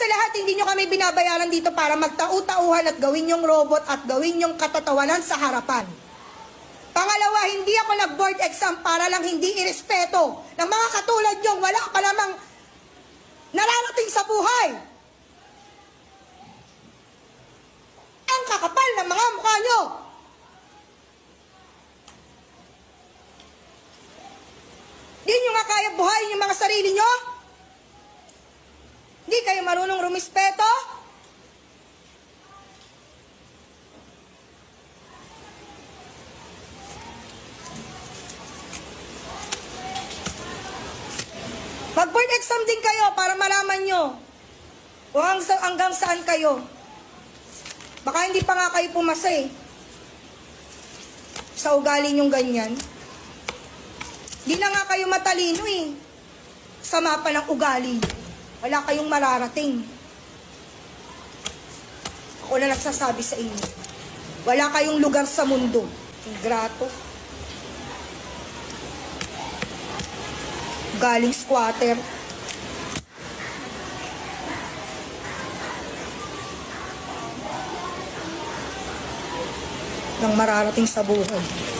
sa lahat, hindi nyo kami binabayaran dito para magtau-tauhan at gawin yung robot at gawin yung katatawanan sa harapan. Pangalawa, hindi ako nag-board exam para lang hindi irespeto ng mga katulad nyo. Wala pa namang nararating sa buhay. Ang kakapal ng mga mukha nyo. Di nyo nga kaya buhayin yung mga sarili nyo? Hindi kayo marunong rumispeto? Mag-board exam din kayo para malaman nyo kung hanggang, saan kayo. Baka hindi pa nga kayo pumasa eh. Sa ugali nyong ganyan. Di na nga kayo matalino eh. Sa mapa ng ugali. Wala kayong mararating. Ako na nagsasabi sa inyo. Wala kayong lugar sa mundo. Grato. Galing squatter. Nang mararating sa buhay.